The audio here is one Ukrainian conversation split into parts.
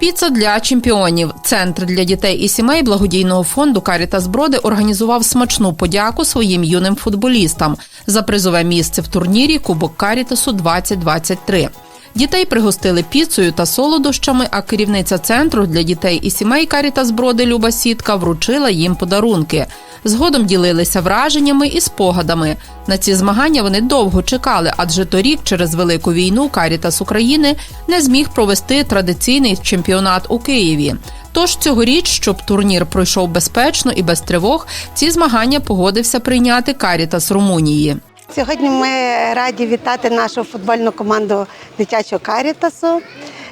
Піца для чемпіонів. Центр для дітей і сімей благодійного фонду Карітас Броди організував смачну подяку своїм юним футболістам за призове місце в турнірі Кубок Карітасу 2023. Дітей пригостили піцею та солодощами, а керівниця центру для дітей і сімей Карітас Броди Люба Сітка вручила їм подарунки. Згодом ділилися враженнями і спогадами. На ці змагання вони довго чекали, адже торік, через велику війну, Карітас України не зміг провести традиційний чемпіонат у Києві. Тож цьогоріч, щоб турнір пройшов безпечно і без тривог, ці змагання погодився прийняти Карітас Румунії. Сьогодні ми раді вітати нашу футбольну команду дитячого карітасу.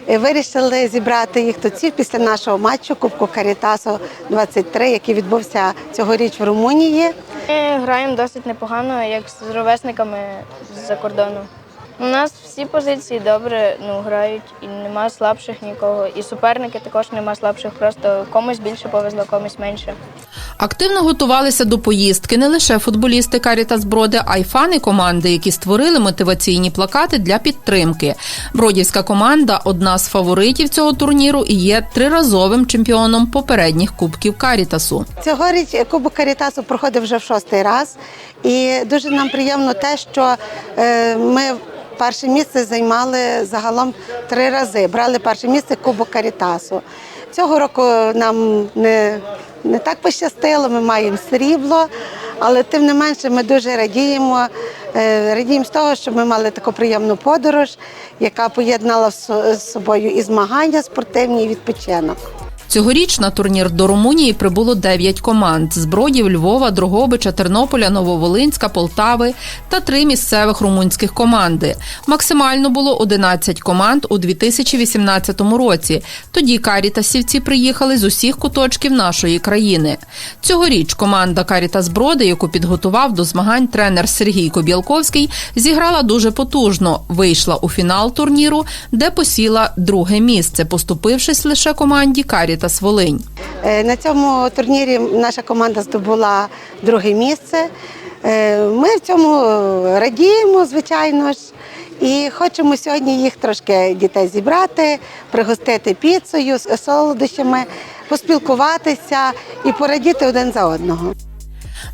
Е, Вирішили зібрати їх тут після нашого матчу Кубку Карітасу 23, який відбувся цьогоріч в Румунії. Ми граємо досить непогано, як з ровесниками з-за кордону. У нас всі позиції добре ну, грають, і нема слабших нікого. І суперники також нема слабших, просто комусь більше повезло, комусь менше. Активно готувалися до поїздки не лише футболісти Карітас Броди, а й фани команди, які створили мотиваційні плакати для підтримки. Бродівська команда одна з фаворитів цього турніру і є триразовим чемпіоном попередніх кубків Карітасу. Цьогоріч Кубок Карітасу проходив вже в шостий раз. І дуже нам приємно те, що е, ми перше місце займали загалом три рази. Брали перше місце Кубок Карітасу. Цього року нам не, не так пощастило, ми маємо срібло, але тим не менше ми дуже радіємо. Е, Радіємо з того, що ми мали таку приємну подорож, яка поєднала з з собою і змагання спортивні, і відпочинок. Цьогоріч на турнір до Румунії прибуло 9 команд з Бродів, Львова, Дрогобича, Тернополя, Нововолинська, Полтави та три місцевих румунських команди. Максимально було 11 команд у 2018 році. Тоді карітасівці приїхали з усіх куточків нашої країни. Цьогоріч команда Карітас Броди, яку підготував до змагань тренер Сергій Кобілковський, зіграла дуже потужно. Вийшла у фінал турніру, де посіла друге місце, поступившись лише команді Карітас та Сволинь. На цьому турнірі наша команда здобула друге місце. Е, Ми в цьому радіємо, звичайно ж, і хочемо сьогодні їх трошки дітей зібрати, пригостити піцею, з солодощами, поспілкуватися і порадіти один за одного.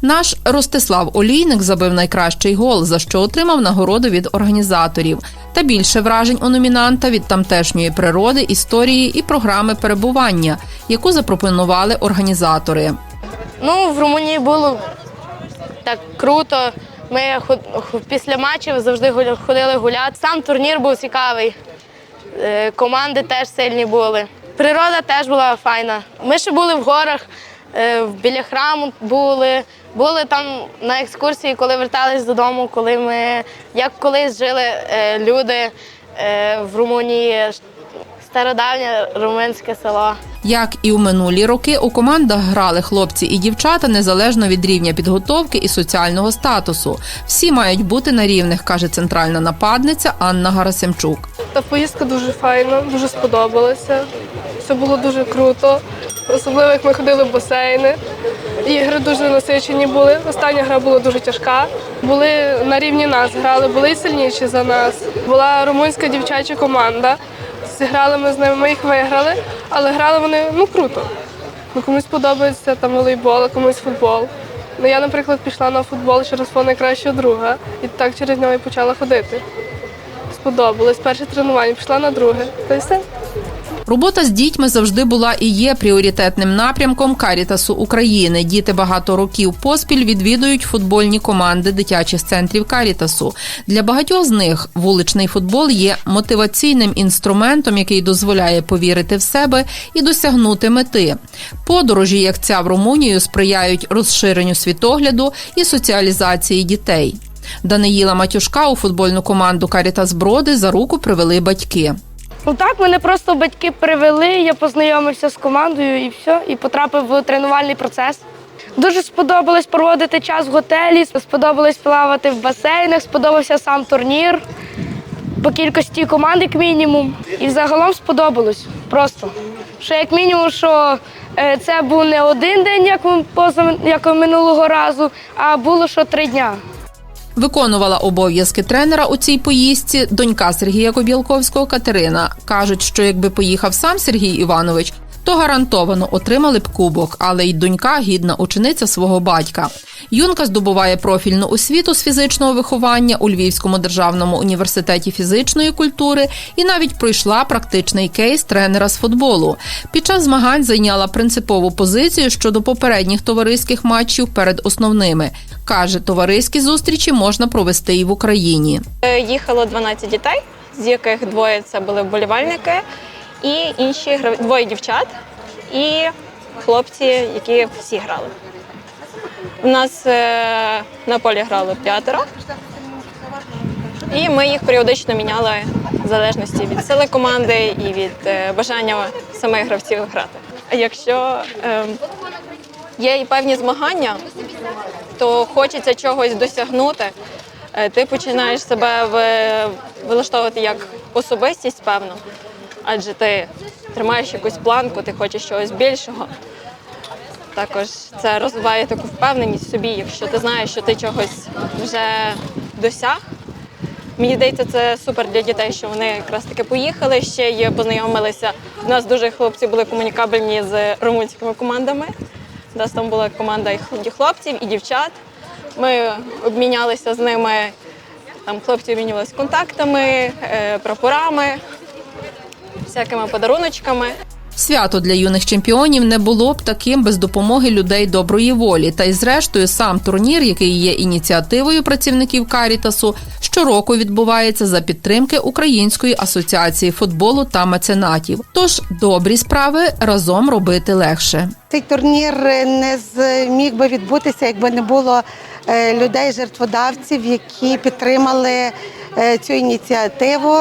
Наш Ростислав Олійник забив найкращий гол, за що отримав нагороду від організаторів. Та більше вражень у номінанта від тамтешньої природи, історії і програми перебування, яку запропонували організатори. Ну, в Румунії було так круто. Ми після матчів завжди ходили гуляти. Сам турнір був цікавий. Е, Команди теж сильні були. Природа теж була файна. Ми ще були в горах, е, біля храму були. Були там на екскурсії, коли вертались додому, коли ми як колись жили е, люди е, в Румунії, стародавнє румунське село. Як і у минулі роки, у командах грали хлопці і дівчата незалежно від рівня підготовки і соціального статусу. Всі мають бути на рівних, каже центральна нападниця Анна Гарасимчук. Та поїздка дуже файна, дуже сподобалася. Все було дуже круто. Особливо як ми ходили в басейни. Ігри дуже насичені були. Остання гра була дуже тяжка. Були на рівні нас, грали, були сильніші за нас. Була румунська дівчача команда. Зіграли ми з ними, ми їх виграли, але грали вони ну круто. Ну, комусь подобається там волейбол, а комусь футбол. Ну, я, наприклад, пішла на футбол через фон найкращого друга і так через нього і почала ходити сподобалось. Перше тренування пішла на друге. Та й все. Робота з дітьми завжди була і є пріоритетним напрямком Карітасу України. Діти багато років поспіль відвідують футбольні команди дитячих центрів Карітасу. Для багатьох з них вуличний футбол є мотиваційним інструментом, який дозволяє повірити в себе і досягнути мети. Подорожі, як ця в Румунію, сприяють розширенню світогляду і соціалізації дітей. Даниїла Матюшка у футбольну команду Карітас Броди за руку привели батьки. Ну так, мене просто батьки привели, я познайомився з командою і все, і потрапив в тренувальний процес. Дуже сподобалось проводити час в готелі, сподобалось плавати в басейнах, сподобався сам турнір по кількості команд, як мінімум. І загалом сподобалось просто. Що як мінімум, що е, це був не один день, як, поза, як минулого разу, а було що три дня. Виконувала обов'язки тренера у цій поїздці донька Сергія Кобілковського Катерина. Кажуть, що якби поїхав сам Сергій Іванович, то гарантовано отримали б кубок, але й донька гідна учениця свого батька. Юнка здобуває профільну освіту з фізичного виховання у Львівському державному університеті фізичної культури і навіть пройшла практичний кейс тренера з футболу. Під час змагань зайняла принципову позицію щодо попередніх товариських матчів перед основними. Каже, товариські зустрічі можна провести і в Україні. Е, Їхало 12 дітей, з яких двоє це були вболівальники, і інші гра- двоє дівчат і хлопці, які всі грали. У нас е, на полі грало п'ятеро, і ми їх періодично міняли в залежності від сили команди і від е, бажання самих гравців грати. А Якщо е, є і певні змагання, то хочеться чогось досягнути. Е, Ти починаєш себе ви- вилаштовувати як особистість, певно, адже ти тримаєш якусь планку, ти хочеш чогось більшого. Також це розвиває таку впевненість в собі, якщо ти знаєш, що ти чогось вже досяг. Мені здається, це супер для дітей, що вони якраз таки поїхали ще й познайомилися. У нас дуже хлопці були комунікабельні з румунськими командами. У нас там була команда і хлопців, і дівчат. Ми обмінялися з ними. Там хлопці обмінювалися контактами, е, прапорами, всякими подаруночками. Свято для юних чемпіонів не було б таким без допомоги людей доброї волі. Та й зрештою сам турнір, який є ініціативою працівників Карітасу, щороку відбувається за підтримки Української асоціації футболу та меценатів. Тож добрі справи разом робити легше. Цей турнір не зміг би відбутися, якби не було е, людей-жертводавців, які підтримали цю ініціативу.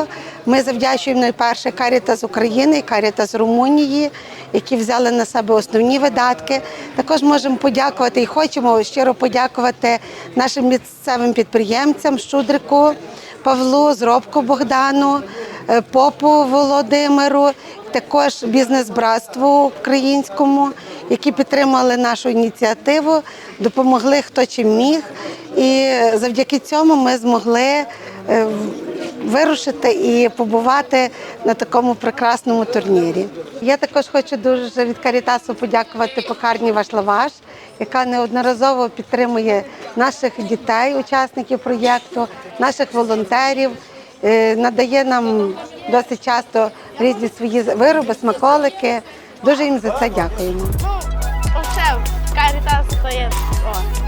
Ми завдячуємо найперше Карітас України і Карітас Румунії, які взяли на себе основні видатки. Також можемо подякувати і хочемо щиро подякувати нашим місцевим підприємцям Щудрику Павлу, Зробку Богдану, е, Попу Володимиру, також бізнес-братству українському, які підтримали нашу ініціативу, допомогли хто чим міг. І завдяки цьому ми змогли е, вирушити і побувати на такому прекрасному турнірі. Я також хочу дуже від Карітасу подякувати пекарні Ваш Лаваш, яка неодноразово підтримує наших дітей, учасників проєкту, наших волонтерів, е, надає нам досить часто різні свої вироби, смаколики. Дуже їм за це дякуємо. Все, Карітас. О.